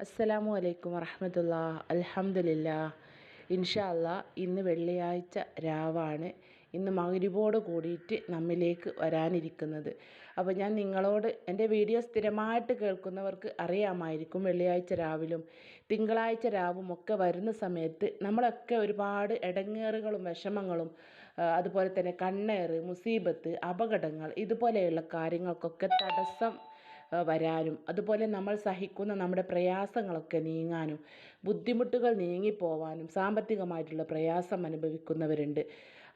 അസ്സലാമു അലൈക്കും വറഹമത്തുള്ള അൽഹംദുലില്ലാ ഇൻഷാ അല്ലാ ഇന്ന് വെള്ളിയാഴ്ച രാവാണ്. ഇന്ന് മഗ്രിബോട് കൂടിയിട്ട് നമ്മിലേക്ക് വരാനിരിക്കുന്നത്. അപ്പോൾ ഞാൻ നിങ്ങളോട് എന്റെ വീഡിയോ സ്ഥിരമായിട്ട് കേൾക്കുന്നവർക്ക് അറിയാമായിരിക്കും വെള്ളിയാഴ്ച രാവിലും തിങ്കളാഴ്ച രാവും ഒക്കെ വരുന്ന സമയത്ത് നമ്മളൊക്കെ ഒരുപാട് ഇടങ്ങേറുകളും വിഷമങ്ങളും അതുപോലെ തന്നെ കണ്ണേറ് മുസീബത്ത് അപകടങ്ങൾ ഇതുപോലെയുള്ള കാര്യങ്ങൾക്കൊക്കെ തടസ്സം വരാനും അതുപോലെ നമ്മൾ സഹിക്കുന്ന നമ്മുടെ പ്രയാസങ്ങളൊക്കെ നീങ്ങാനും ബുദ്ധിമുട്ടുകൾ നീങ്ങിപ്പോവാനും സാമ്പത്തികമായിട്ടുള്ള പ്രയാസം അനുഭവിക്കുന്നവരുണ്ട്.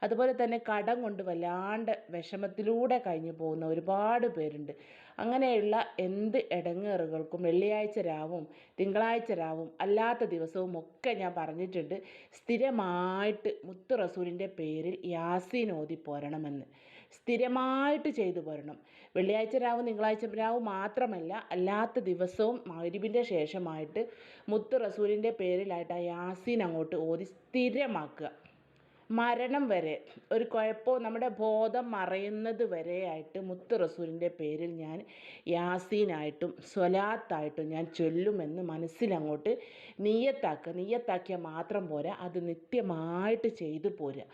അതുപോലെ തന്നെ കടം കൊണ്ട് വല്ലാണ്ട് വിഷമത്തിലൂടെ കഴിഞ്ഞു പോകുന്ന ഒരുപാട് പേരുണ്ട്. അങ്ങനെയുള്ള എന്ത് ഇടങ്ങേറുകൾക്കും വെള്ളിയാഴ്ച രാവും തിങ്കളാഴ്ച രാവും അല്ലാത്ത ദിവസവും ഒക്കെ ഞാൻ പറഞ്ഞിട്ടുണ്ട്. സ്ഥിരമായിട്ട് മുത്തു റസൂലിന്റെ പേരിൽ യാസീൻ ഓതി പോരണമെന്ന്. സ്ഥിരമായിട്ട് ചെയ്തു പോരണം വെള്ളിയാഴ്ച രാവും തിങ്കളാഴ്ച രാവും മാത്രമല്ല അല്ലാത്ത ദിവസവും മഗ്രിബിന്റെ ശേഷമായിട്ട് മുത്ത് റസൂലിന്റെ പേരിലായിട്ട് ആ യാസീൻ അങ്ങോട്ട് ഓതി സ്ഥിരമാക്കുക. മരണം വരെ ഒരു കുഴപ്പവും നമ്മുടെ ബോധം മറയുന്നത് വരെയായിട്ട് മുത്ത് റസൂലിന്റെ പേരിൽ ഞാൻ യാസീനായിട്ടും സ്വലാത്തായിട്ടും ഞാൻ ചൊല്ലുമെന്ന് മനസ്സിലങ്ങോട്ട് നീയത്താക്കുക. നീയത്താക്കിയാൽ മാത്രം പോരാ അത് നിത്യമായിട്ട് ചെയ്തു പോരുക.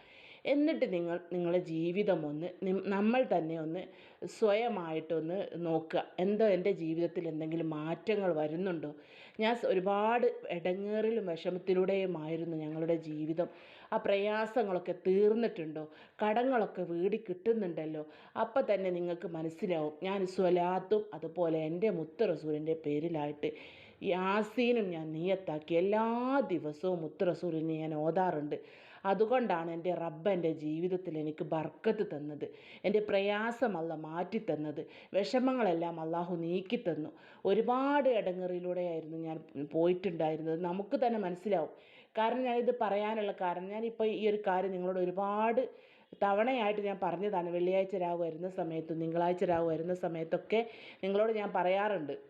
എന്നിട്ട് നിങ്ങൾ നിങ്ങളുടെ ജീവിതം ഒന്ന് നമ്മൾ തന്നെ ഒന്ന് സ്വയമായിട്ടൊന്ന് നോക്കുക. എന്തോ എന്റെ ജീവിതത്തിൽ എന്തെങ്കിലും മാറ്റങ്ങൾ വരുന്നുണ്ടോ? ഞാൻ ഒരുപാട് ഇടങ്ങേറിലും വിഷമത്തിലൂടെയുമായിരുന്നു ഞങ്ങളുടെ ജീവിതം. ആ പ്രയാസങ്ങളൊക്കെ തീർന്നിട്ടുണ്ടോ? കടങ്ങളൊക്കെ വീടി കിട്ടുന്നുണ്ടല്ലോ? അപ്പം തന്നെ നിങ്ങൾക്ക് മനസ്സിലാവും. ഞാൻ സ്വലാത്തും അതുപോലെ എന്റെ മുത്ത് റസൂലിന്റെ പേരിലായിട്ട് യാസീനും ഞാൻ നീയത്താക്കി എല്ലാ ദിവസവും മുത്ത് റസൂലിനെ ഞാൻ ഓതാറുണ്ട്. അതുകൊണ്ടാണ് എന്റെ റബ്ബ് എന്റെ ജീവിതത്തിൽ എനിക്ക് ബർക്കത്ത് തന്നത്. എന്റെ പ്രയാസം അല്ല മാറ്റി തന്നത്. വിഷമങ്ങളെല്ലാം അള്ളാഹു നീക്കി തന്നു. ഒരുപാട് ഇടങ്ങറിലൂടെയായിരുന്നു ഞാൻ പോയിട്ടുണ്ടായിരുന്നത്. നമുക്ക് തന്നെ മനസ്സിലാവും. കാരണം ഞാനിത് പറയാനുള്ള കാരണം ഞാനിപ്പോൾ ഈ ഒരു കാര്യം നിങ്ങളോട് ഒരുപാട് തവണയായിട്ട് ഞാൻ പറഞ്ഞതാണ്. വെള്ളിയാഴ്ച രാവ് വരുന്ന സമയത്തും തിങ്കളാഴ്ച രാവ് വരുന്ന സമയത്തൊക്കെ നിങ്ങളോട് ഞാൻ പറയാറുണ്ട്.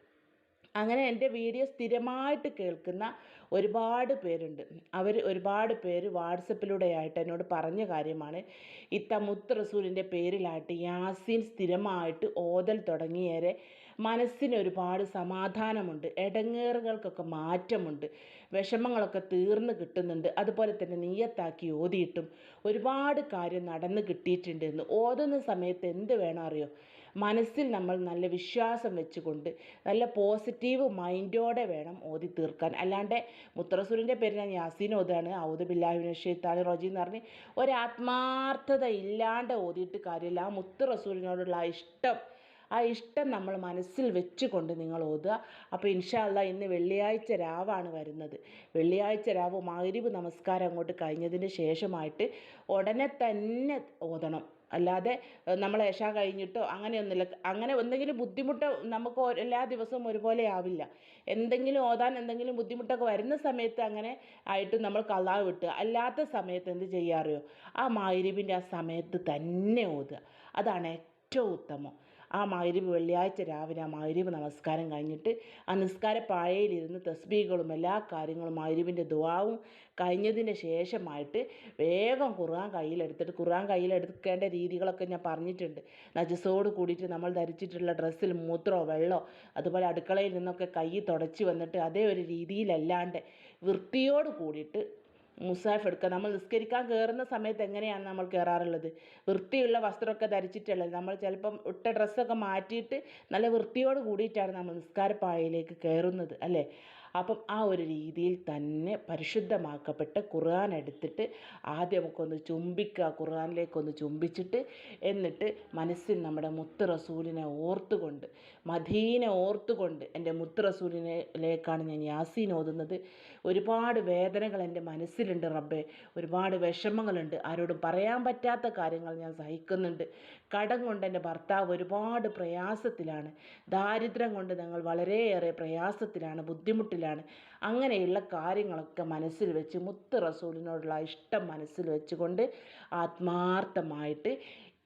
അങ്ങനെ എന്റെ വീഡിയോ സ്ഥിരമായിട്ട് കേൾക്കുന്ന ഒരുപാട് പേരുണ്ട്. അവർ ഒരുപാട് പേര് വാട്സപ്പിലൂടെയായിട്ട് എന്നോട് പറഞ്ഞ കാര്യമാണ്. ഇത്ത മുത്ത് റസൂലിന്റെ പേരിലായിട്ട് യാസീൻ സ്ഥിരമായിട്ട് ഓതൽ തുടങ്ങിയേരെ. മനസ്സിന് ഒരുപാട് സമാധാനമുണ്ട്. ഇടങ്ങേറുകൾക്കൊക്കെ മാറ്റമുണ്ട്. വിഷമങ്ങളൊക്കെ തീർന്നു കിട്ടുന്നുണ്ട്. അതുപോലെ തന്നെ നീയത്താക്കി ഓതിയിട്ടും ഒരുപാട് കാര്യം നടന്ന് കിട്ടിയിട്ടുണ്ട് എന്ന്. ഓതുന്ന സമയത്ത് എന്ത് വേണം അറിയോ? മനസ്സിൽ നമ്മൾ നല്ല വിശ്വാസം വെച്ചുകൊണ്ട് നല്ല പോസിറ്റീവ് മൈൻഡോടെ വേണം ഓതി തീർക്കാൻ അല്ലാണ്ട് മുത്തറസൂലിന്റെ പേര് ഞാൻ യാസീൻ ഓതാണ് ഔദ് ബില്ലാഹിബിൻ ഷെയ്ത്താൻ റോജി എന്ന് പറഞ്ഞ് ഒരാത്മാർത്ഥത ഇല്ലാണ്ട് ഓതിയിട്ട് കാര്യമില്ല. ആ മുത്തറസൂലിനോടുള്ള ആ ഇഷ്ടം ആ ഇഷ്ടം നമ്മൾ മനസ്സിൽ വെച്ചുകൊണ്ട് നിങ്ങൾ ഓതുക. അപ്പോൾ ഇൻഷാല്ല ഇന്ന് വെള്ളിയാഴ്ച രാവാണ് വരുന്നത്. വെള്ളിയാഴ്ച രാവ് മഗ്രിബ് നമസ്കാരം അങ്ങോട്ട് കഴിഞ്ഞതിന് ശേഷമായിട്ട് ഉടനെ തന്നെ ഓതണം. അല്ലാതെ നമ്മൾ ഏഷ കഴിഞ്ഞിട്ടോ അങ്ങനെയൊന്നുമില്ല. അങ്ങനെ എന്തെങ്കിലും ബുദ്ധിമുട്ട് നമുക്ക് എല്ലാ ദിവസവും ഒരുപോലെ ആവില്ല. എന്തെങ്കിലും ഓതാൻ എന്തെങ്കിലും ബുദ്ധിമുട്ടൊക്കെ വരുന്ന സമയത്ത് അങ്ങനെ ആയിട്ട് നമ്മൾ കള്ളാവ് വിട്ടുക അല്ലാത്ത സമയത്ത് എന്ത് ചെയ്യാറിയോ ആ മായിരിവിന്റെ ആ സമയത്ത് തന്നെ ഓതുക. അതാണ് ഏറ്റവും ഉത്തമം. ആ മഗ്രിബ് വെള്ളിയാഴ്ച രാവിലെ ആ മഗ്രിബ് നമസ്കാരം കഴിഞ്ഞിട്ട് ആ നിസ്കാര പായയിലിരുന്ന് തസ്ബീകളും എല്ലാ കാര്യങ്ങളും മഗ്രിബിന്റെ ദുആവും കഴിഞ്ഞതിന് ശേഷമായിട്ട് വേഗം ഖുർആൻ കയ്യിലെടുത്തിട്ട് ഖുർആൻ കയ്യിലെടുക്കേണ്ട രീതികളൊക്കെ ഞാൻ പറഞ്ഞിട്ടുണ്ട്. നജസോട് കൂടിയിട്ട് നമ്മൾ ധരിച്ചിട്ടുള്ള ഡ്രസ്സിൽ മൂത്രമോ വെള്ളമോ അതുപോലെ അടുക്കളയിൽ നിന്നൊക്കെ കൈ തുടച്ച് വന്നിട്ട് അതേ ഒരു രീതിയിലല്ലാണ്ട് വൃത്തിയോട് കൂടിയിട്ട് മുസാഫ് എടുക്കുക നമ്മൾ നിസ്കരിക്കാൻ കയറുന്ന സമയത്ത് എങ്ങനെയാണ് നമ്മൾ കയറാറുള്ളത് വൃത്തിയുള്ള വസ്ത്രമൊക്കെ ധരിച്ചിട്ടുള്ളത് നമ്മൾ ചിലപ്പം ഇട്ട ഡ്രസ്സൊക്കെ മാറ്റിയിട്ട് നല്ല വൃത്തിയോട് കൂടിയിട്ടാണ് നമ്മൾ നിസ്കാരപ്പായയിലേക്ക് കയറുന്നത് അല്ലേ? അപ്പം ആ ഒരു രീതിയിൽ തന്നെ പരിശുദ്ധമാക്കപ്പെട്ട ഖുർആൻ എടുത്തിട്ട് ആദ്യം നമുക്കൊന്ന് ചുംബിക്കുക ഖുർആനിലേക്കൊന്ന് ചുംബിച്ചിട്ട് എന്നിട്ട് മനസ്സിൽ നമ്മുടെ മുത്ത് റസൂലിനെ ഓർത്തുകൊണ്ട് മദീനെ ഓർത്തുകൊണ്ട് എന്റെ മുത്ത് റസൂലിനെ ലേക്കാണ് ഞാൻ യാസീൻ ഓതുന്നത്. ഒരുപാട് വേദനകൾ എന്റെ മനസ്സിലുണ്ട് റബ്ബേ. ഒരുപാട് വിഷമങ്ങളുണ്ട്. ആരോടും പറയാൻ പറ്റാത്ത കാര്യങ്ങൾ ഞാൻ സഹിക്കുന്നുണ്ട്. കടം കൊണ്ട് എന്റെ ഭർത്താവ് ഒരുപാട് പ്രയാസത്തിലാണ്. ദാരിദ്ര്യം കൊണ്ട് ഞങ്ങൾ വളരെയേറെ പ്രയാസത്തിലാണ് ബുദ്ധിമുട്ടിലാണ്. അങ്ങനെയുള്ള കാര്യങ്ങളൊക്കെ മനസ്സിൽ വെച്ച് മുത്ത് റസൂലിനോടുള്ള ഇഷ്ടം മനസ്സിൽ വെച്ചുകൊണ്ട് ആത്മാർത്ഥമായിട്ട്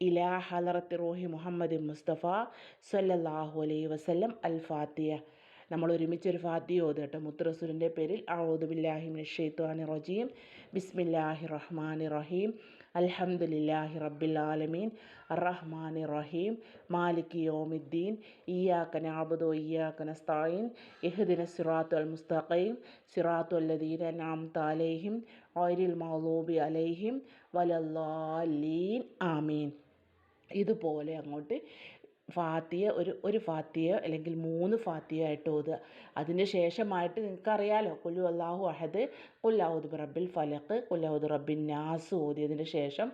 ഇലാ ഹലറത്ത് റോഹി മുഹമ്മദ് മുസ്തഫ സല്ലല്ലാഹു അലൈഹി വസല്ലം അൽ ഫാത്തിയ നമ്മൾ ഒരുമിച്ച് ഒരു ഓതട്ടെ മുത്തറസൂലിന്റെ പേരിൽ ഔദു ബില്ലാഹി മിനശ് ഷൈത്വാനി റജീം. ബിസ്മില്ലാഹി റഹ്മാനി റഹീം. അലഹമുല്ലാഹി റബ്ബിൽ ആലമീൻ. റഹ്മാനി റഹീം. മാലിക് യോമിദ്ദീൻ. ഇയാക്കൻ ആബുദോ ഇയ്യാക്ക നസ്തഈൻ ഇഹ്ദിന സിറാത്തുൽ മുസ്തഖീം. സിറാത്തുൽ ലദീന നാം താലേഹിം ഓരിൽ മൗലൂബി അലൈഹിം. വലല്ലാലീൻ ആമീൻ. ഇതുപോലെ അങ്ങോട്ട് ഫാത്തിയ ഒരു ഒരു ഫാത്തിയ അല്ലെങ്കിൽ മൂന്ന് ഫാത്തിയ ആയിട്ട് ഓതുക. അതിന് ശേഷമായിട്ട് നിങ്ങൾക്കറിയാലോ കുല്ലു അള്ളാഹു അഹദ് കുല്ലാഹുദ് റബ്ബിൽ ഫലക്ക് കുല്ലാഹുദ് റബ്ബിൻ നാസ് ഓതിയതിന് ശേഷം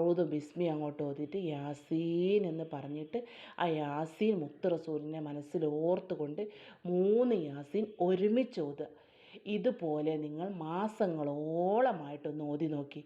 ഔദ് ബിസ്മി അങ്ങോട്ട് ഓതിയിട്ട് യാസീൻ എന്ന് പറഞ്ഞിട്ട് ആ യാസീൻ മുത്ത് റസൂലിനെ മനസ്സിൽ ഓർത്തുകൊണ്ട് മൂന്ന് യാസീൻ ഒരുമിച്ച് ഓതുക. ഇതുപോലെ നിങ്ങൾ മാസങ്ങളോളമായിട്ടൊന്ന് ഓതി നോക്കി.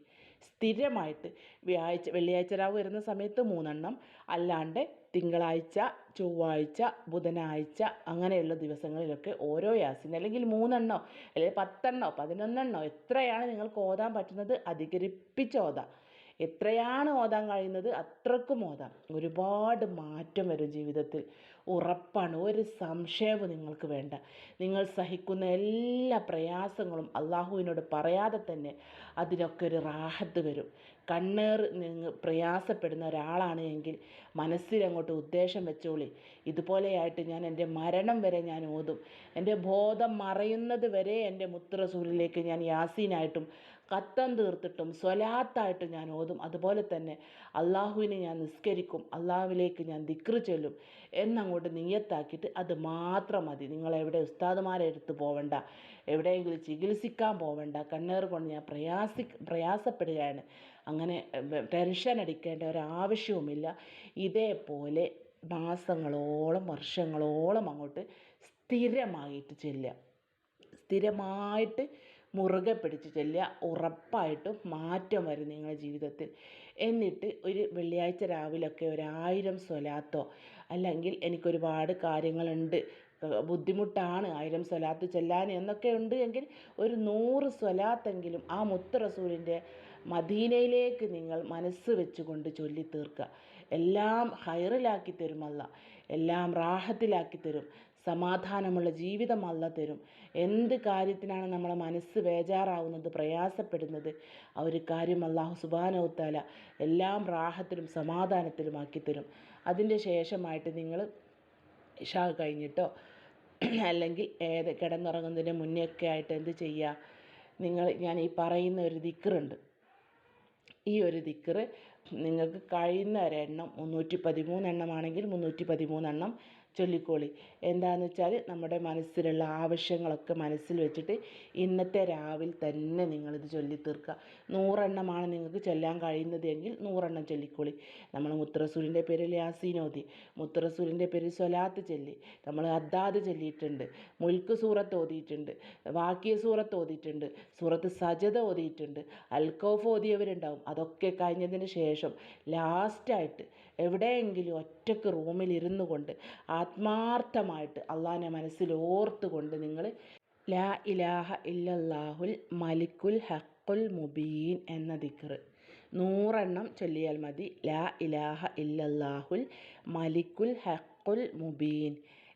സ്ഥിരമായിട്ട് വ്യാഴ്ച വെള്ളിയാഴ്ച രാവ് വരുന്ന സമയത്ത് മൂന്നെണ്ണം അല്ലാണ്ട് തിങ്കളാഴ്ച ചൊവ്വാഴ്ച ബുധനാഴ്ച അങ്ങനെയുള്ള ദിവസങ്ങളിലൊക്കെ ഓരോ യാസിൻ അല്ലെങ്കിൽ മൂന്നെണ്ണോ അല്ലെങ്കിൽ പത്തെണ്ണോ പതിനൊന്നെണ്ണോ എത്രയാണ് നിങ്ങൾക്ക് ഓതാൻ പറ്റുന്നത് അധികരിപ്പിച്ച് ഓതാം. എത്രയാണ് ഓതാൻ കഴിയുന്നത് അത്രക്കും ഓതാം. ഒരുപാട് മാറ്റം വരും ജീവിതത്തിൽ. ഉറപ്പാണ് ഒരു സംശയവും നിങ്ങൾക്ക് വേണ്ട. നിങ്ങൾ സഹിക്കുന്ന എല്ലാ പ്രയാസങ്ങളും അള്ളാഹുവിനോട് പറയാതെ തന്നെ അതിനൊക്കെ ഒരു റാഹത്ത് വരും. കണ്ണേർ പ്രയാസപ്പെടുന്ന ഒരാളാണ് എങ്കിൽ മനസ്സിലങ്ങോട്ട് ഉദ്ദേശം വെച്ചോളി. ഇതുപോലെയായിട്ട് ഞാൻ എന്റെ മരണം വരെ ഞാൻ ഓതും. എന്റെ ബോധം മറയുന്നത് വരെ എന്റെ മുത്തുറസൂലിലേക്ക് ഞാൻ യാസീനായിട്ടും കത്തം തീർത്തിട്ടും സ്വലാത്തായിട്ടും ഞാൻ ഓതും. അതുപോലെ തന്നെ അള്ളാഹുവിനെ ഞാൻ നിസ്കരിക്കും. അള്ളാഹുവിലേക്ക് ഞാൻ ദിക്റ് ചൊല്ലും. എന്നങ്ങോട്ട് നീയത്താക്കിയിട്ട് അത് മാത്രം മതി. നിങ്ങളെവിടെ ഉസ്താദുമാരെ എടുത്ത് പോവണ്ട. എവിടെയെങ്കിലും ചികിത്സിക്കാൻ പോവണ്ട. കണ്ണേർ കൊണ്ട് ഞാൻ പ്രയാസി പ്രയാസപ്പെടുകയാണ്. അങ്ങനെ ടെൻഷൻ അടിക്കേണ്ട ഒരാവശ്യവുമില്ല. ഇതേപോലെ മാസങ്ങളോളം വർഷങ്ങളോളം അങ്ങോട്ട് സ്ഥിരമായിട്ട് ചെല്ലുക. സ്ഥിരമായിട്ട് മുറുകെ പിടിച്ച് ചെല്ലുക. ഉറപ്പായിട്ടും മാറ്റം വരും നിങ്ങളുടെ ജീവിതത്തിൽ. എന്നിട്ട് ഒരു വെള്ളിയാഴ്ച രാവിലൊക്കെ ഒരായിരം സ്വലാത്തോ അല്ലെങ്കിൽ എനിക്കൊരുപാട് കാര്യങ്ങളുണ്ട്. ബുദ്ധിമുട്ടാണ് ആയിരം സ്വലാത്ത് ചെല്ലാൻ എന്നൊക്കെ ഉണ്ട് എങ്കിൽ ഒരു നൂറ് സ്വലാത്തെങ്കിലും ആ മുത്ത് റസൂലിന്റെ മദീനയിലേക്ക് നിങ്ങൾ മനസ്സ് വെച്ചുകൊണ്ട് ചൊല്ലി തീർക്കുക എല്ലാം ഹൈറിലാക്കി തരും അല്ല. എല്ലാം റാഹത്തിലാക്കി തരും. സമാധാനമുള്ള ജീവിതം അല്ല തരും. എന്ത് കാര്യത്തിനാണ് നമ്മളെ മനസ്സ് ബേജാറാവുന്നത് പ്രയാസപ്പെടുന്നത്? ആ ഒരു കാര്യം അള്ളാഹു സുബാനവുത്താല എല്ലാം റാഹത്തിലും സമാധാനത്തിലുമാക്കി തരും. അതിന്റെ ശേഷമായിട്ട് നിങ്ങൾ ഇഷാ കഴിഞ്ഞിട്ടോ? അല്ലെങ്കിൽ ഏത് കിടന്നുറങ്ങുന്നതിന് മുന്നേ ഒക്കെ ആയിട്ട് എന്ത് ചെയ്യുക? നിങ്ങൾ ഞാൻ ഈ പറയുന്ന ഒരു ദിക്റുണ്ട്. ഈ ഒരു ദിക്ർ നിങ്ങൾക്ക് കഴിയുന്ന ഒരെണ്ണം മുന്നൂറ്റി പതിമൂന്നെണ്ണമാണെങ്കിൽ മുന്നൂറ്റി പതിമൂന്നെണ്ണം ചൊല്ലിക്കോളി. എന്താണെന്ന് വെച്ചാൽ നമ്മുടെ മനസ്സിലുള്ള ആവശ്യങ്ങളൊക്കെ മനസ്സിൽ വെച്ചിട്ട് ഇന്നത്തെ രാവിലെ തന്നെ നിങ്ങളിത് ചൊല്ലി തീർക്കുക നൂറെണ്ണമാണ് നിങ്ങൾക്ക് ചൊല്ലാൻ കഴിയുന്നത് എങ്കിൽ നൂറെണ്ണം ചൊല്ലിക്കോളി. നമ്മൾ മുത്തറസൂലിന്റെ പേരിൽ യാസീനോദി മുത്തറസൂലിന്റെ പേരിൽ സ്വലാത്ത് ചൊല്ലി നമ്മൾ അദ്ദാദ് ചൊല്ലിയിട്ടുണ്ട് മുൽക്ക് സൂറത്ത് ഓതിയിട്ടുണ്ട് വാക്കിയ സൂറത്ത് ഓതിയിട്ടുണ്ട് സൂറത്ത് സജത ഓതിയിട്ടുണ്ട് അൽക്കോഫ് ഓതിയവരുണ്ടാവും. അതൊക്കെ കഴിഞ്ഞതിന് ശേഷം ലാസ്റ്റായിട്ട് എവിടെയെങ്കിലും ഒറ്റയ്ക്ക് റൂമിൽ ഇരുന്നു കൊണ്ട് ആത്മാർത്ഥമായിട്ട് അള്ളാഹിനെ മനസ്സിൽ ഓർത്തുകൊണ്ട് നിങ്ങൾ ലാ ഇലാഹ ഇല്ലല്ലാഹുൽ മലിക്കുൽ ഹക്കുൽ മുബീൻ എന്ന ദിക്റ് നൂറെണ്ണം ചൊല്ലിയാൽ മതി. ലാ ഇലാഹ ഇല്ലല്ലാഹുൽ മലിക്കുൽ ഹക്കുൽ മുബീൻ.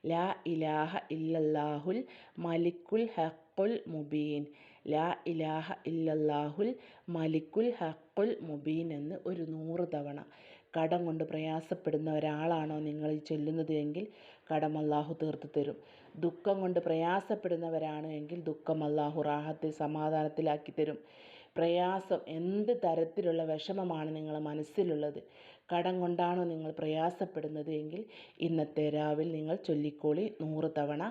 ലാ ഇലാഹ ഇല്ലല്ലാഹുൽ മലിക്കുൽ ഹക്കുൽ മുബീൻ. ലാ ഇലാഹ ഇല്ലല്ലാഹുൽ മലിക്കുൽ ഹക്കുൽ മുബീൻ എന്ന് ഒരു നൂറ് തവണ. കടം കൊണ്ട് പ്രയാസപ്പെടുന്ന ഒരാളാണോ നിങ്ങൾ ചൊല്ലുന്നത് എങ്കിൽ കടം അള്ളാഹു തീർത്ത് തരും. ദുഃഖം കൊണ്ട് പ്രയാസപ്പെടുന്നവരാണ് എങ്കിൽ ദുഃഖം അള്ളാഹു റാഹത്തിൽ സമാധാനത്തിലാക്കി തരും. പ്രയാസം എന്ത് തരത്തിലുള്ള വിഷമമാണ് നിങ്ങളെ മനസ്സിലുള്ളത്? കടം കൊണ്ടാണോ നിങ്ങൾ പ്രയാസപ്പെടുന്നത് എങ്കിൽ ഇന്നത്തെ രാവിൽ നിങ്ങൾ ചൊല്ലിക്കോളി നൂറ് തവണ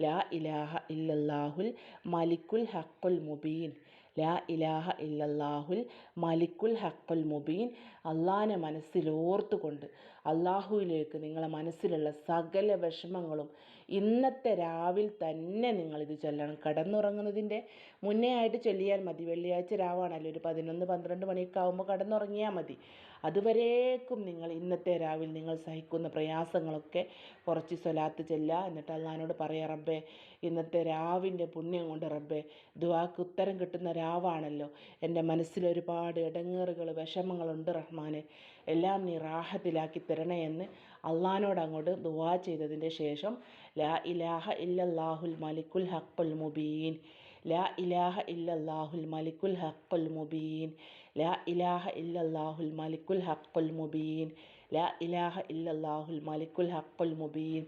ലാ ഇലാഹ ഇല്ലല്ലാഹുൽ മലിക്കുൽ ഹക്കുൽ മുബീൻ. ലാ ഇലാഹ ഇല്ലല്ലാഹുൽ മലിക്കുൽ ഹക്കുൽ മുബീൻ. അള്ളാഹിനെ മനസ്സിലോർത്തുകൊണ്ട് അള്ളാഹുവിലേക്ക് നിങ്ങളെ മനസ്സിലുള്ള സകല വിഷമങ്ങളും ഇന്നത്തെ രാവിൽ തന്നെ നിങ്ങളിത് ചൊല്ലണം. കടന്നുറങ്ങുന്നതിന്റെ മുന്നേ ആയിട്ട് ചൊല്ലിയാൽ മതി. വെള്ളിയാഴ്ച രാവാണല്ലോ. ഒരു പതിനൊന്ന് പന്ത്രണ്ട് മണിയൊക്കെ ആകുമ്പോൾ കടന്നുറങ്ങിയാൽ മതി. അതുവരേക്കും നിങ്ങൾ ഇന്നത്തെ രാവിൽ നിങ്ങൾ സഹിക്കുന്ന പ്രയാസങ്ങളൊക്കെ കുറച്ച് സ്വലാത്ത് ചെല്ലുക എന്നിട്ട് അള്ളഹാനോട് പറയാം റബ്ബേ ഇന്നത്തെ രാവിന്റെ പുണ്യം കൊണ്ട് റബ്ബേ ദുവാക്ക് ഉത്തരം കിട്ടുന്ന രാവാണല്ലോ. എന്റെ മനസ്സിൽ ഒരുപാട് ഇടങ്ങേറുകൾ വിഷമങ്ങളുണ്ട് റഹ്മാനെ. എല്ലാം നീ റാഹത്തിലാക്കി തരണേ എന്ന് അള്ളഹാനോട് അങ്ങോട്ട് ദുവാ ചെയ്തതിന്റെ ശേഷം ലാ ഇലാഹ ഇല്ലല്ലാഹുൽ മലിക്കുൽ ഹക്കുൽ മുബീൻ. ലാ ഇലാഹ ഇല്ലല്ലാഹുൽ മലിക്കുൽ ഹക്കുൽ മുബീൻ. ലാ ഇലാഹ ഇല്ലല്ലാഹുൽ മലിക്കുൽ ഹക്കുൽ മുബീൻ. ലാ ഇലാഹ ഇല്ലല്ലാഹുൽ മലിക്കുൽ ഹക്കുൽ മുബീൻ.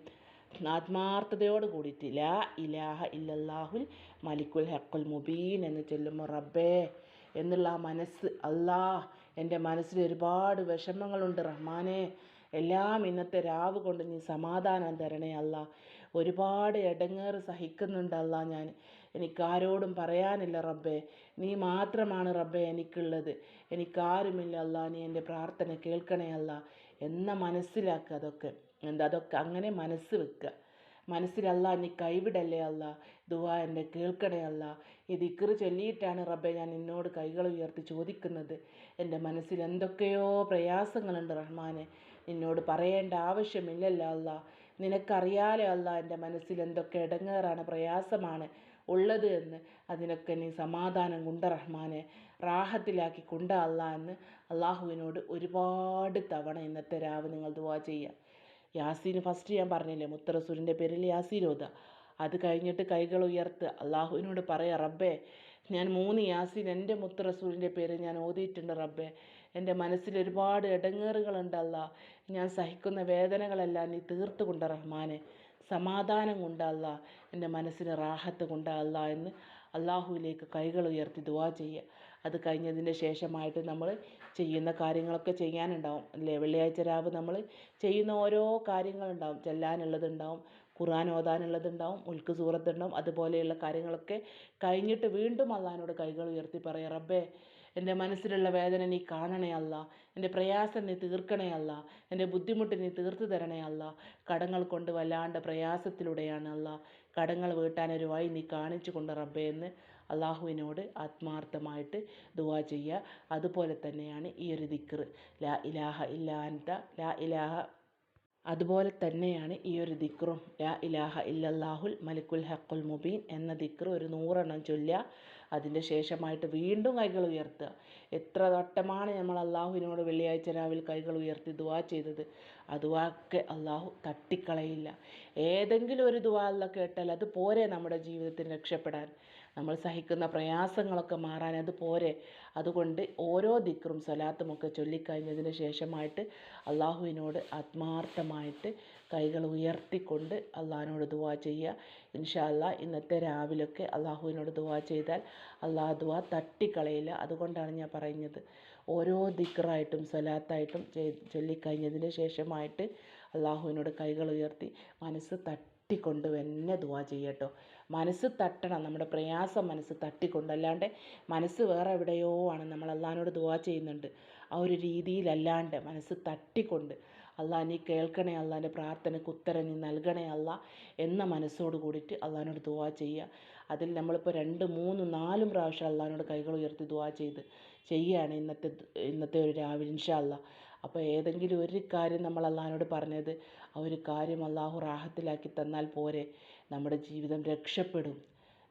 ആത്മാർത്ഥതയോട് കൂടിയിട്ട് ലാ ഇലാഹ ഇല്ലല്ലാഹുൽ മലിക്കുൽ ഹക്കുൽ മുബീൻ എന്ന് ചൊല്ലുമ്പോൾ റബ്ബേ എന്നുള്ള ആ മനസ്സ് അല്ലാ എന്റെ മനസ്സിൽ ഒരുപാട് വിഷമങ്ങളുണ്ട് റഹ്മാനെ. എല്ലാം ഇന്നത്തെ രാവ് കൊണ്ട് നീ സമാധാനം തരണേ അല്ല ഒരുപാട് ഇടങ്ങേറ് സഹിക്കുന്നുണ്ട് അല്ല ഞാൻ. എനിക്കാരോടും പറയാനില്ല റബ്ബേ. നീ മാത്രമാണ് റബ്ബേ എനിക്കുള്ളത്. എനിക്കാരുമില്ല അല്ല. നീ എന്റെ പ്രാർത്ഥന കേൾക്കണേ അല്ല. എന്ന മനസ്സിലാക്കുക അതൊക്കെ. എന്താ? അതൊക്കെ അങ്ങനെ മനസ്സ് വെക്കുക. മനസ്സിലല്ല നീ കൈവിടല്ലേ അല്ല? ദുവാ എന്റെ കേൾക്കണേ അല്ല. ഈ ദിക്റ് ചൊല്ലിയിട്ടാണ് റബ്ബെ ഞാൻ നിന്നോട് കൈകൾ ഉയർത്തി ചോദിക്കുന്നത്. എന്റെ മനസ്സിൽ എന്തൊക്കെയോ പ്രയാസങ്ങളുണ്ട് റഹ്മാനെ. നിന്നോട് പറയേണ്ട ആവശ്യമില്ലല്ലോ അല്ല. നിനക്കറിയാലോ അല്ല എന്റെ മനസ്സിൽ എന്തൊക്കെ ഇടങ്ങേറാണ് പ്രയാസമാണ്. ഉള്ളത് എന്ന് അതിനൊക്കെ നീ സമാധാനം കൊണ്ട റഹ്മാനെ റാഹത്തിലാക്കി കൊണ്ട അല്ല എന്ന് അള്ളാഹുവിനോട് ഒരുപാട് തവണ ഇന്നത്തെ രാവ് നിങ്ങൾ ദുവാ ചെയ്യുക യാസീൻ ഫസ്റ്റ് ഞാൻ പറഞ്ഞില്ലേ മുത്തറസൂരിന്റെ പേരിൽ യാസീൻ അത് കഴിഞ്ഞിട്ട് കൈകൾ ഉയർത്ത് അള്ളാഹുവിനോട് പറയാം റബ്ബേ ഞാൻ മൂന്ന് യാസീൻ എന്റെ മുത്തറസൂലിന്റെ പേര് ഞാൻ ഓതിയിട്ടുണ്ട് റബ്ബേ. എന്റെ മനസ്സിൽ ഒരുപാട് ഇടങ്ങേറുകളുണ്ടല്ല ഞാൻ സഹിക്കുന്ന വേദനകളെല്ലാം നീ തീർത്തുകൊണ്ട് റഹ്മാനെ. സമാധാനം കൊണ്ടല്ല എന്റെ മനസ്സിന് റാഹത്ത് കൊണ്ടല്ല എന്ന് അള്ളാഹുവിലേക്ക് കൈകൾ ഉയർത്തി ദുവാ ചെയ്യുക. അത് കഴിഞ്ഞതിന് ശേഷമായിട്ട് നമ്മൾ ചെയ്യുന്ന കാര്യങ്ങളൊക്കെ ചെയ്യാനുണ്ടാവും. അല്ലേ? വെള്ളിയാഴ്ച രാവ് നമ്മൾ ചെയ്യുന്ന ഓരോ കാര്യങ്ങളുണ്ടാവും. ചെല്ലാനുള്ളതുണ്ടാവും ഖുർആൻ ഓതാനുള്ളതുണ്ടാവും ഉൽക്ക് സൂറത്തുണ്ടാവും. അതുപോലെയുള്ള കാര്യങ്ങളൊക്കെ കഴിഞ്ഞിട്ട് വീണ്ടും അള്ളഹാനോട് കൈകൾ ഉയർത്തി പറയുക റബ്ബേ എന്റെ മനസ്സിലുള്ള വേദന നീ കാണണേ അല്ല. എന്റെ പ്രയാസം നീ തീർക്കണേ അല്ല. എന്റെ ബുദ്ധിമുട്ട് നീ തീർത്തു തരണേ അല്ല. കടങ്ങൾ കൊണ്ട് വല്ലാണ്ട് പ്രയാസത്തിലൂടെയാണ് അല്ല. കടങ്ങൾ വീട്ടാനൊരു വഴി നീ കാണിച്ചു കൊണ്ട് റബ്ബേ എന്ന് അള്ളാഹുവിനോട് ആത്മാർത്ഥമായിട്ട് ദുവാ ചെയ്യുക. അതുപോലെ തന്നെയാണ് ഈ ഒരു ദിക്ർ ലാ ഇലാഹ ഇല്ലാൻത ലാ ഇലാഹ. അതുപോലെ തന്നെയാണ് ഈ ഒരു ദിക്റും. ലാ ഇലാഹ ഇല്ലല്ലാഹുൽ മലിക്കുൽ ഹക്കുൽ മുബീൻ എന്ന ദിക്ർ ഒരു നൂറെണ്ണം ചൊല്ലുക. അതിന്റെ ശേഷമായിട്ട് വീണ്ടും കൈകൾ ഉയർത്തുക. എത്ര വട്ടമാണ് നമ്മൾ അള്ളാഹുവിനോട് വെള്ളിയാഴ്ച രാവിലെ കൈകൾ ഉയർത്തി ദുവാ ചെയ്തത്. ആ ദുവാക്കെ അള്ളാഹു തട്ടിക്കളയില്ല. ഏതെങ്കിലും ഒരു ദുവാ അല്ല കേട്ടാൽ അത് പോരെ നമ്മുടെ ജീവിതത്തിന് രക്ഷപ്പെടാൻ. നമ്മൾ സഹിക്കുന്ന പ്രയാസങ്ങളൊക്കെ മാറാൻ അത് പോരെ. അതുകൊണ്ട് ഓരോ ദിക്റും സ്വലാത്തുമൊക്കെ ചൊല്ലിക്കഴിഞ്ഞതിന് ശേഷമായിട്ട് അള്ളാഹുവിനോട് ആത്മാർത്ഥമായിട്ട് കൈകൾ ഉയർത്തിക്കൊണ്ട് അള്ളാഹിനോട് ദുവാ ചെയ്യുക. ഇൻഷാ അല്ലാ ഇന്നത്തെ രാവിലൊക്കെ അള്ളാഹുവിനോട് ദുവാ ചെയ്താൽ അള്ളാഹ് ദുവാ തട്ടിക്കളയില്ല. അതുകൊണ്ടാണ് ഞാൻ പറയുന്നത്. ഓരോ ദിക്റായിട്ടും സ്വലാത്തായിട്ടും ചൊല്ലിക്കഴിഞ്ഞതിന് ശേഷമായിട്ട് അള്ളാഹുവിനോട് കൈകൾ ഉയർത്തി മനസ്സ് തട്ടി തട്ടിക്കൊണ്ട് തന്നെ ദുവാ ചെയ്യട്ടോ. മനസ്സ് തട്ടണം നമ്മുടെ പ്രയാസം മനസ്സ് തട്ടിക്കൊണ്ട്. അല്ലാണ്ട് മനസ്സ് വേറെ എവിടെയോ ആണ് നമ്മൾ അള്ളഹാനോട് ദുവാ ചെയ്യുന്നുണ്ട്. ആ ഒരു രീതിയിലല്ലാണ്ട് മനസ്സ് തട്ടിക്കൊണ്ട്. അള്ളാഹ് നീ കേൾക്കണേ അള്ളാന്റെ പ്രാർത്ഥനയ്ക്ക് ഉത്തരം നീ നൽകണേ അല്ല എന്ന മനസ്സോട് കൂടിയിട്ട് അള്ളഹാനോട് ദുവാ ചെയ്യുക. അതിൽ നമ്മളിപ്പോൾ രണ്ട് മൂന്ന് നാലും പ്രാവശ്യം അള്ളഹാനോട് കൈകൾ ഉയർത്തി ദുവാ ചെയ്ത് ചെയ്യുകയാണ് ഇന്നത്തെ ഇന്നത്തെ ഒരു രാവിലെ ഇൻഷാ അല്ലാ അപ്പോൾ ഏതെങ്കിലും ഒരു കാര്യം നമ്മൾ അള്ളഹാനോട് പറഞ്ഞത് ആ ഒരു കാര്യം അള്ളാഹു റാഹത്തിലാക്കി തന്നാൽ പോരെ. നമ്മുടെ ജീവിതം രക്ഷപ്പെടും.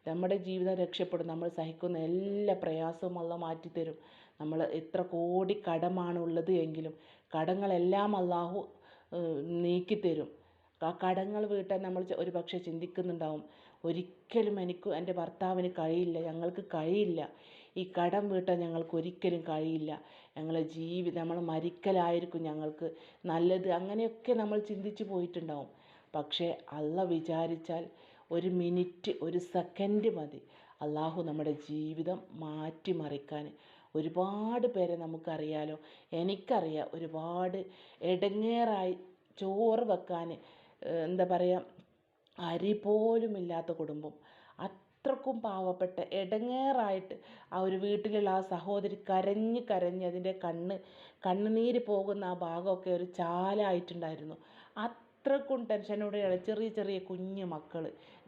നമ്മുടെ ജീവിതം രക്ഷപ്പെടും. നമ്മൾ സഹിക്കുന്ന എല്ലാ പ്രയാസവും അള്ള മാറ്റിത്തരും. നമ്മൾ എത്ര കോടി കടമാണുള്ളത് എങ്കിലും കടങ്ങളെല്ലാം അള്ളാഹു നീക്കിത്തരും. ആ കടങ്ങൾ വീട്ടാൻ നമ്മൾ ഒരു പക്ഷേ ചിന്തിക്കുന്നുണ്ടാവും. ഒരിക്കലും എനിക്ക് എന്റെ ഭർത്താവിന് കഴിയില്ല ഞങ്ങൾക്ക് കഴിയില്ല. ഈ കടം വീട്ടാൻ ഞങ്ങൾക്ക് ഒരിക്കലും കഴിയില്ല. ഞങ്ങളെ ജീവിതം നമ്മൾ മരിക്കലായിരിക്കും ഞങ്ങൾക്ക് നല്ലത്. അങ്ങനെയൊക്കെ നമ്മൾ ചിന്തിച്ച് പോയിട്ടുണ്ടാവും. പക്ഷേ അള്ള വിചാരിച്ചാൽ ഒരു മിനിറ്റ് ഒരു സെക്കൻഡ് മതി. അള്ളാഹു നമ്മുടെ ജീവിതം മാറ്റിമറിക്കാൻ ഒരുപാട് പേരെ നമുക്കറിയാലോ. എനിക്കറിയാം ഒരുപാട് ഇടങ്ങേറായി ചോറ് വെക്കാൻ എന്താ പറയുക അരി പോലുമില്ലാത്ത കുടുംബം. അത്രക്കും പാവപ്പെട്ട ഇടങ്ങേറായിട്ട് ആ ഒരു വീട്ടിലുള്ള ആ സഹോദരി കരഞ്ഞ് കരഞ്ഞ് അതിന്റെ കണ്ണ് കണ്ണുനീര് പോകുന്ന ആ ഭാഗമൊക്കെ ഒരു ചാലായിട്ടുണ്ടായിരുന്നു. അത്രക്കും ടെൻഷനോടെയാണ് ചെറിയ ചെറിയ കുഞ്ഞു മക്കൾ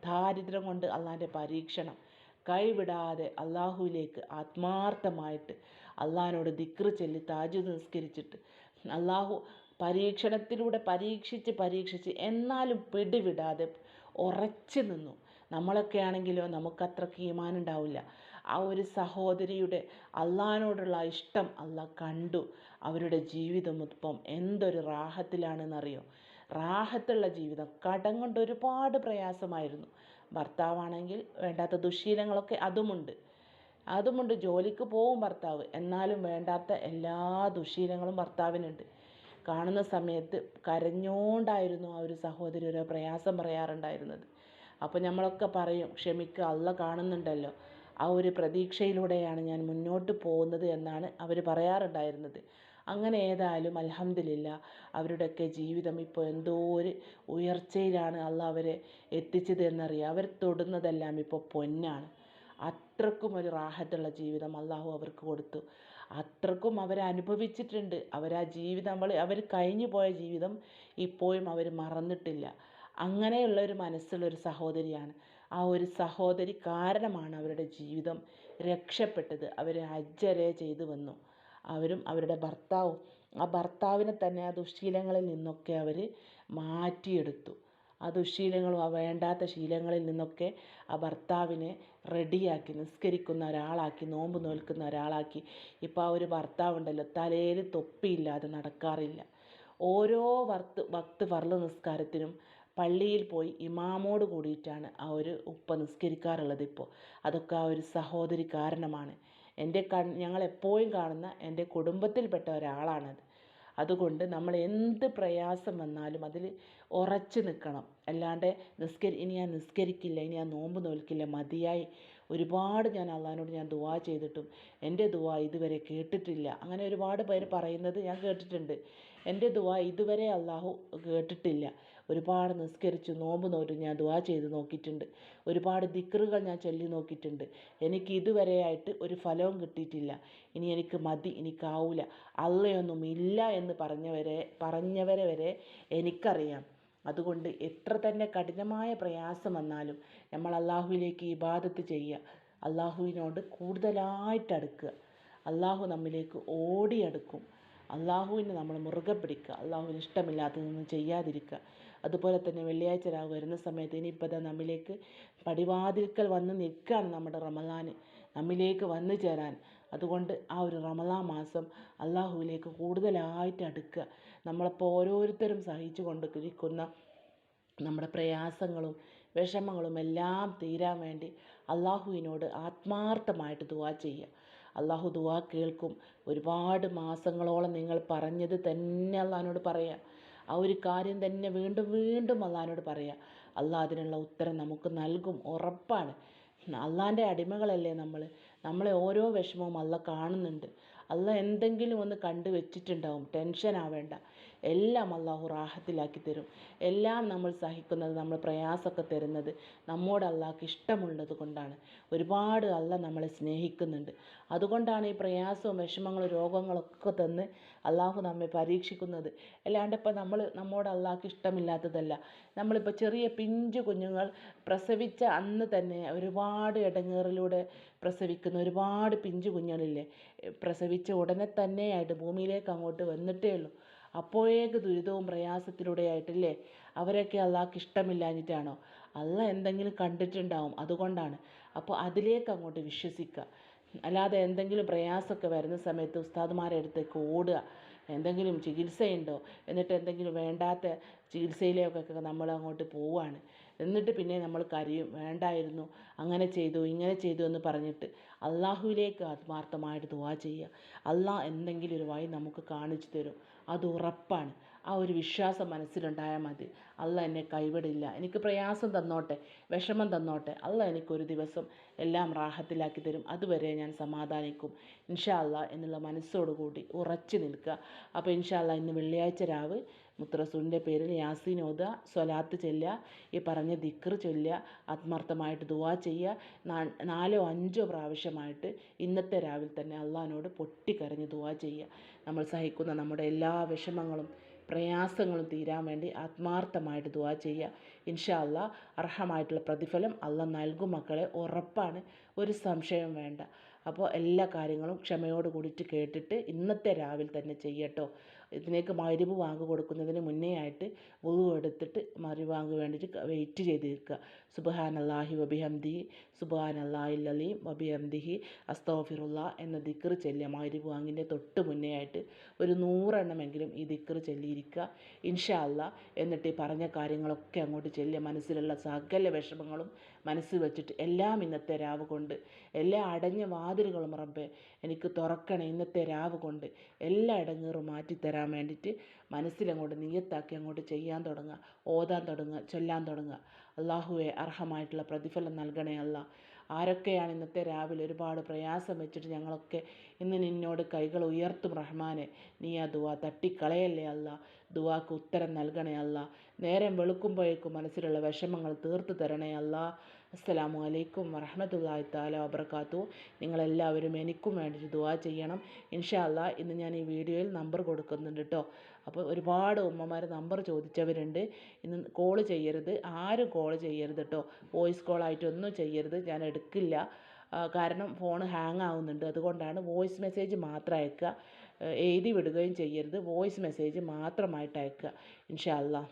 ദാരിദ്ര്യം കൊണ്ട് അള്ളാന്റെ പരീക്ഷണം. കൈവിടാതെ അള്ളാഹുവിലേക്ക് ആത്മാർത്ഥമായിട്ട് അള്ളാഹിനോട് ദിക്റ് ചൊല്ലി താജു നിസ്കരിച്ചിട്ട് അള്ളാഹു പരീക്ഷണത്തിലൂടെ പരീക്ഷിച്ച് പരീക്ഷിച്ച് എന്നാലും പിടിവിടാതെ ഉറച്ചു നിന്നു. നമ്മളൊക്കെ ആണെങ്കിലോ നമുക്കത്രക്ക് ഈമാൻ ഉണ്ടാവില്ല ആ ഒരു സഹോദരിയുടെ അള്ളഹാനോടുള്ള ഇഷ്ടം അള്ളാഹ് കണ്ടു. അവരുടെ ജീവിതം ഇപ്പം എന്തൊരു റാഹത്തിലാണെന്നറിയോ? റാഹത്തുള്ള ജീവിതം. കടം കൊണ്ട് ഒരുപാട് പ്രയാസമായിരുന്നു. ഭർത്താവാണെങ്കിൽ വേണ്ടാത്ത ദുശീലങ്ങളൊക്കെ അതുമുണ്ട്. അതുമുണ്ട് ജോലിക്ക് പോവും ഭർത്താവ്. എന്നാലും വേണ്ടാത്ത എല്ലാ ദുശീലങ്ങളും ഭർത്താവിനുണ്ട്. കാണുന്ന സമയത്ത് കരഞ്ഞോണ്ടായിരുന്നു ആ ഒരു സഹോദരി ഒരു പ്രയാസം പറയാറുണ്ടായിരുന്നത്. അപ്പോൾ നമ്മളൊക്കെ പറയും ക്ഷമിക്കുക അള്ള കാണുന്നുണ്ടല്ലോ. ആ ഒരു പ്രതീക്ഷയിലൂടെയാണ് ഞാൻ മുന്നോട്ട് പോകുന്നത് എന്നാണ് അവർ പറയാറുണ്ടായിരുന്നത്. അങ്ങനെ ഏതായാലും അലഹമില്ല അവരുടെയൊക്കെ ജീവിതം ഇപ്പോൾ എന്തോ ഒരു ഉയർച്ചയിലാണ് അള്ള അവരെ എത്തിച്ചത് എന്നറിയാം. അവർ തൊടുന്നതെല്ലാം ഇപ്പോൾ പൊന്നാണ്. അത്രക്കും ഒരു റാഹത്തുള്ള ജീവിതം അള്ളാഹു അവർക്ക് കൊടുത്തു. അത്രക്കും അവരനുഭവിച്ചിട്ടുണ്ട് അവർ ആ ജീവിതം അവൾ അവർ കഴിഞ്ഞു പോയ ജീവിതം ഇപ്പോഴും അവർ മറന്നിട്ടില്ല. അങ്ങനെയുള്ള ഒരു മനസ്സുള്ള ഒരു സഹോദരിയാണ്. ആ ഒരു സഹോദരി കാരണമാണ് അവരുടെ ജീവിതം രക്ഷപ്പെട്ടത്. അവർ ഹജ്ജ് വരെ ചെയ്തു വന്നു. അവരും അവരുടെ ഭർത്താവും ആ ഭർത്താവിനെ തന്നെ ആ ദുശീലങ്ങളിൽ നിന്നൊക്കെ അവർ മാറ്റിയെടുത്തു. ആ ദുശീലങ്ങളും ആ വേണ്ടാത്ത ശീലങ്ങളിൽ നിന്നൊക്കെ ആ ഭർത്താവിനെ റെഡിയാക്കി നിസ്കരിക്കുന്ന ഒരാളാക്കി നോമ്പ് നോൽക്കുന്ന ഒരാളാക്കി. ഇപ്പോൾ ആ ഒരു ഭർത്താവുണ്ടല്ലോ തലയിൽ തൊപ്പിയില്ലാതെ നടക്കാറില്ല. ഓരോ വർത്ത് വക്ത് ഫർൾ നിസ്കാരത്തിനും പള്ളിയിൽ പോയി ഇമാമോട് കൂടിയിട്ടാണ് ആ ഒരു ഉപ്പ നിസ്കരിക്കാറുള്ളത് ഇപ്പോൾ. അതൊക്കെ ആ ഒരു സഹോദരി കാരണമാണ്. എന്റെ കൺ ഞങ്ങൾ എപ്പോഴും കാണുന്ന എന്റെ കുടുംബത്തിൽപ്പെട്ട ഒരാളാണത്. അതുകൊണ്ട് നമ്മൾ എന്ത് പ്രയാസം വന്നാലും അതിൽ ഉറച്ചു നിൽക്കണം. അല്ലാണ്ട് നിസ്കരി ഇനി ഞാൻ നിസ്കരിക്കില്ല ഇനി ഞാൻ നോമ്പ് നോൽക്കില്ല മതിയായി. ഒരുപാട് ഞാൻ അള്ളഹാനോട് ഞാൻ ദുവാ ചെയ്തിട്ടും എന്റെ ദുവാ ഇതുവരെ കേട്ടിട്ടില്ല. അങ്ങനെ ഒരുപാട് പേര് പറയുന്നത് ഞാൻ കേട്ടിട്ടുണ്ട്. എന്റെ ദുവാ ഇതുവരെ അള്ളാഹു കേട്ടിട്ടില്ല. ഒരുപാട് നിസ്കരിച്ച് നോമ്പ് നോറ്റ് ഞാൻ ദുവാ ചെയ്ത് നോക്കിയിട്ടുണ്ട്. ഒരുപാട് ദിക്റുകൾ ഞാൻ ചൊല്ലി നോക്കിയിട്ടുണ്ട്. എനിക്ക് ഇതുവരെയായിട്ട് ഒരു ഫലവും കിട്ടിയിട്ടില്ല. ഇനി എനിക്ക് മതി എനിക്കാവൂല അള്ളയൊന്നും ഇല്ല എന്ന് പറഞ്ഞവരെ പറഞ്ഞവരെ വരെ എനിക്കറിയാം. അതുകൊണ്ട് എത്ര തന്നെ കഠിനമായ പ്രയാസം വന്നാലും നമ്മൾ അള്ളാഹുവിലേക്ക് ഇബാദത്ത് ചെയ്യുക. അള്ളാഹുവിനോട് കൂടുതലായിട്ട് അടുക്കുക. അള്ളാഹു നമ്മിലേക്ക് ഓടിയടുക്കും. അള്ളാഹുവിനെ നമ്മൾ മുറുകെ പിടിക്കുക. അള്ളാഹുവിന് ഇഷ്ടമില്ലാത്തതൊന്നും ചെയ്യാതിരിക്കുക. അതുപോലെ തന്നെ വെള്ളിയാഴ്ച രാവ് വരുന്ന സമയത്ത് ഇനിയിപ്പോൾ നമ്മിലേക്ക് പടിവാതിൽക്കൽ വന്ന് നിൽക്കുകയാണ് നമ്മുടെ റമദാൻ. നമ്മിലേക്ക് വന്നു ചേരാൻ. അതുകൊണ്ട് ആ ഒരു റമദാൻ മാസം അള്ളാഹുവിലേക്ക് കൂടുതലായിട്ട് അടുക്കുക. നമ്മളിപ്പോൾ ഓരോരുത്തരും സഹിച്ചു കൊണ്ടിരിക്കുന്ന നമ്മുടെ പ്രയാസങ്ങളും വിഷമങ്ങളും എല്ലാം തീരാൻ വേണ്ടി അള്ളാഹുവിനോട് ആത്മാർത്ഥമായിട്ട് ദുവാ ചെയ്യുക. അള്ളാഹു ദുവാ കേൾക്കും. ഒരുപാട് മാസങ്ങളോളം നിങ്ങൾ പറഞ്ഞത് തന്നെ അള്ളാഹിനോട് പറയുക. ആ ഒരു കാര്യം തന്നെ വീണ്ടും വീണ്ടും അള്ളാഹിനോട് പറയുക അള്ളാഹ് അതിനുള്ള ഉത്തരം നമുക്ക് നൽകും. ഉറപ്പാണ്. അള്ളാന്റെ അടിമകളല്ലേ നമ്മൾ നമ്മളെ ഓരോ വിഷമവും അള്ള കാണുന്നുണ്ട്. അള്ള എന്തെങ്കിലും ഒന്ന് കണ്ടു വെച്ചിട്ടുണ്ടാവും ടെൻഷൻ ആവേണ്ട. എല്ലാം അള്ളാഹു റാഹത്തിലാക്കി തരും. എല്ലാം നമ്മൾ സഹിക്കുന്നത് നമ്മൾ പ്രയാസമൊക്കെ തരുന്നത് നമ്മോട് അള്ളാഹ്ക്ക് ഇഷ്ടമുള്ളത് കൊണ്ടാണ്. ഒരുപാട് അല്ല നമ്മളെ സ്നേഹിക്കുന്നുണ്ട്. അതുകൊണ്ടാണ് ഈ പ്രയാസവും വിഷമങ്ങളും രോഗങ്ങളൊക്കെ തന്ന് അള്ളാഹു നമ്മെ പരീക്ഷിക്കുന്നത്. അല്ലാണ്ട് ഇപ്പം നമ്മൾ നമ്മോട് അള്ളാഹ്ക്ക് ഇഷ്ടമില്ലാത്തതല്ല. നമ്മളിപ്പോൾ ചെറിയ പിഞ്ചു കുഞ്ഞുങ്ങൾ പ്രസവിച്ച അന്ന് തന്നെ ഒരുപാട് ഇടങ്ങേറിലൂടെ പ്രസവിക്കുന്ന ഒരുപാട് പിഞ്ചു കുഞ്ഞുങ്ങളില്ലേ പ്രസവിച്ച ഉടനെ തന്നെയായിട്ട് ഭൂമിയിലേക്ക് അങ്ങോട്ട് വന്നിട്ടേ ഉള്ളൂ. അപ്പോഴേക്ക് ദുരിതവും പ്രയാസത്തിലൂടെ ആയിട്ടില്ലേ അവരൊക്കെ അള്ളാഹ്ക്ക് ഇഷ്ടമില്ലാഞ്ഞിട്ടാണോ? അല്ല എന്തെങ്കിലും കണ്ടിട്ടുണ്ടാവും അതുകൊണ്ടാണ്. അപ്പോൾ അതിലേക്ക് അങ്ങോട്ട് വിശ്വസിക്കുക. അല്ലാതെ എന്തെങ്കിലും പ്രയാസമൊക്കെ വരുന്ന സമയത്ത് ഉസ്താദുമാരുടെ അടുത്തേക്ക് ഓടുക. എന്തെങ്കിലും ചികിത്സയുണ്ടോ? എന്നിട്ട് എന്തെങ്കിലും വേണ്ടാത്ത ചികിത്സയിലേക്കൊക്കെ നമ്മൾ അങ്ങോട്ട് പോവുകയാണ് എന്നിട്ട് പിന്നെ നമ്മൾ കരയും വേണ്ടായിരുന്നു അങ്ങനെ ചെയ്തു ഇങ്ങനെ ചെയ്തു എന്ന് പറഞ്ഞിട്ട് അള്ളാഹുവിലേക്ക് ആത്മാർത്ഥമായിട്ട് ദുവാ ചെയ്യുക. അള്ളാഹ് എന്തെങ്കിലും ഒരു വഴി നമുക്ക് കാണിച്ചു തരും. അത് ഉറപ്പാണ്. ആ ഒരു വിശ്വാസം മനസ്സിലുണ്ടായാൽ മതി. അല്ല എന്നെ കൈവിടില്ല. എനിക്ക് പ്രയാസം തന്നോട്ടെ വിഷമം തന്നോട്ടെ. അല്ല എനിക്കൊരു ദിവസം എല്ലാം റാഹത്തിലാക്കി തരും. അതുവരെ ഞാൻ സമാധാനിക്കും. ഇൻഷാ അല്ലാ എന്നുള്ള മനസ്സോടുകൂടി ഉറച്ചു നിൽക്കുക. അപ്പോൾ ഇൻഷാ അല്ലാ ഇന്ന് വെള്ളിയാഴ്ച രാവ് മുത്തറസൂലിന്റെ പേരിൽ യാസീൻ ഓതുക സ്വലാത്ത് ചൊല്ലുക ഈ പറഞ്ഞ ദിക്ർ ചൊല്ലുക ആത്മാർത്ഥമായിട്ട് ദുവാ ചെയ്യുക നാലോ അഞ്ചോ പ്രാവശ്യമായിട്ട് ഇന്നത്തെ രാവിലെ തന്നെ അള്ളഹാനോട് പൊട്ടിക്കരഞ്ഞ് ദുവാ ചെയ്യുക. നമ്മൾ സഹിക്കുന്ന നമ്മുടെ എല്ലാ വിഷമങ്ങളും പ്രയാസങ്ങളും തീരാൻ വേണ്ടി ആത്മാർത്ഥമായിട്ട് ദുവാ ചെയ്യുക. ഇൻഷാ അർഹമായിട്ടുള്ള പ്രതിഫലം അള്ള നൽകും മക്കളെ ഉറപ്പാണ്. ഒരു സംശയം വേണ്ട. അപ്പോൾ എല്ലാ കാര്യങ്ങളും ക്ഷമയോട് കൂടിയിട്ട് കേട്ടിട്ട് ഇന്നത്തെ രാവിലെ തന്നെ ചെയ്യട്ടോ. ഇതിനേക്ക് മഗ്‌രിബ് ബാങ്ക് കൊടുക്കുന്നതിന് മുന്നേ ആയിട്ട് വുളു എടുത്തിട്ട് മഗ്‌രിബ് ബാങ്ക് വേണ്ടിയിട്ട് വെയിറ്റ് ചെയ്ത് നിൽക്കുക സുബ്ഹാനല്ലാഹി വബിഹംദിഹി സുബ്ഹാനല്ലാഹിൽ അലീം വബിഹംദിഹി അസ്തഗ്ഫിറുള്ള എന്ന ദിക്ർ ചൊല്ലുക മഗ്‌രിബ് ബാങ്കിന്റെ തൊട്ട് മുന്നേ ആയിട്ട് ഒരു നൂറെണ്ണമെങ്കിലും ഈ ദിക്ർ ചൊല്ലിയിരിക്കുക ഇൻഷാ അല്ലാ എന്നിട്ട് ഈ പറഞ്ഞ കാര്യങ്ങളൊക്കെ അങ്ങോട്ട് ചൊല്ലുക മനസ്സിലുള്ള സകല വിഷമങ്ങളും മനസ്സിൽ വെച്ചിട്ട് എല്ലാം ഇന്നത്തെ രാവ് കൊണ്ട് എല്ലാ അടഞ്ഞ വാതിലുകളും റബ്ബേ എനിക്ക് തുറക്കണേ ഇന്നത്തെ രാവ് കൊണ്ട് എല്ലാ ഇടങ്ങേറും മാറ്റിത്തരാൻ വേണ്ടിയിട്ട് മനസ്സിലങ്ങോട്ട് നീയത്താക്കി അങ്ങോട്ട് ചെയ്യാൻ തുടങ്ങുക ഓതാൻ തുടങ്ങുക ചൊല്ലാൻ തുടങ്ങുക. അള്ളാഹുവെ അർഹമായിട്ടുള്ള പ്രതിഫലം നൽകണേ അല്ല ആരൊക്കെയാണ് ഇന്നത്തെ രാവിലെ ഒരുപാട് പ്രയാസം വെച്ചിട്ട് ഞങ്ങളൊക്കെ ഇന്ന് നിന്നോട് കൈകൾ ഉയർത്തും റഹ്മാനെ. നീ ആ ദുവാ തട്ടിക്കളയല്ലേ അല്ല? ദുവാക്ക് ഉത്തരം നൽകണേ അല്ല? നേരം വെളുക്കുമ്പോഴേക്കും മനസ്സിലുള്ള വിഷമങ്ങൾ തീർത്തു തരണേ അല്ല? അസ്സലാമു അലൈക്കും വറഹമത്തല്ലാഹി താല വബർക്കാത്തു നിങ്ങളെല്ലാവരും എനിക്കും വേണ്ടിയിട്ട് ദുവാ ചെയ്യണം. ഇൻഷാ അല്ലാ ഇന്ന് ഞാൻ ഈ വീഡിയോയിൽ നമ്പർ കൊടുക്കുന്നുണ്ട് കേട്ടോ അപ്പോൾ ഒരുപാട് ഉമ്മമാർ നമ്പർ ചോദിച്ചവരുണ്ട്. ഇന്ന് കോൾ ചെയ്യരുത്. ആരും കോൾ ചെയ്യരുത് കേട്ടോ വോയിസ് കോളായിട്ടൊന്നും ചെയ്യരുത്. ഞാൻ എടുക്കില്ല. കാരണം ഫോൺ ഹാങ് ആവുന്നുണ്ട്. അതുകൊണ്ടാണ് വോയിസ് മെസ്സേജ് മാത്രം അയക്കുക. എഴുതി വിടുകയും ചെയ്യരുത്. വോയിസ് മെസ്സേജ് മാത്രമായിട്ട് അയക്കുക. ഇൻഷാ അല്ലാ